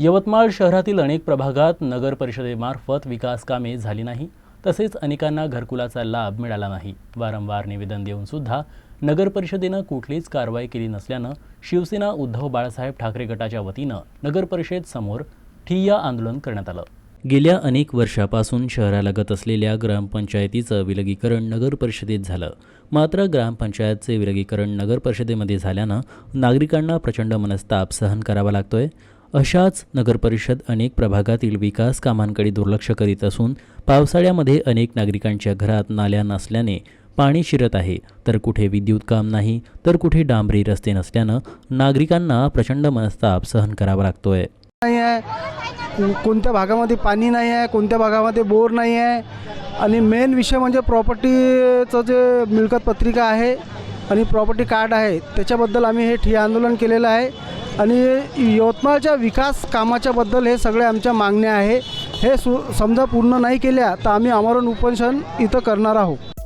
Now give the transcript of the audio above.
यवतमाळ शहरातील अनेक प्रभागात नगर परिषदेमार्फत विकास कामे झाली नाही तसेच अनेकांना घरकुलाचा लाभ मिळाला नाही. वारंवार निवेदन देऊन सुद्धा नगर परिषदेनं कुठलीच कारवाई केली नसल्यानं शिवसेना उद्धव बाळासाहेब ठाकरे गटाच्या वतीनं नगर परिषद समोर ठिय्या आंदोलन करण्यात आलं. गेल्या अनेक वर्षापासून शहरालगत असलेल्या ग्रामपंचायतीचं विलगीकरण नगर परिषदेत झालं. मात्र ग्रामपंचायतचे विलगीकरण नगर परिषदेमध्ये झाल्यानं नागरिकांना प्रचंड मनस्ताप सहन करावा लागतोय. अशाच नगरपरिषद अनेक प्रभागातील विकास कामांकडे दुर्लक्ष करीत असून पावसाळ्यामध्ये अनेक नागरिकांच्या घरात नाल्या नसल्याने पाणी शिरत आहे. तर कुठे विद्युत काम नाही तर कुठे डांबरी रस्ते नसल्यानं नागरिकांना प्रचंड मनस्ताप सहन करावा लागतोय. नाही आहे. कोणत्या भागामध्ये पाणी नाही आहे कोणत्या भागामध्ये बोर नाही आहे. आणि मेन विषय म्हणजे प्रॉपर्टीचं जे मिळकत पत्रिका आहे आणि प्रॉपर्टी कार्ड आहे त्याच्याबद्दल आम्ही हे ठिय्या आंदोलन केलेलं आहे. आणि यवतमाळच्या विकास कामाच्याबद्दल हे सगळे आमच्या मागण्या आहे. हे सु समजा पूर्ण नाही केल्या तर आम्ही आमरण उपोषण इथं करणार आहोत.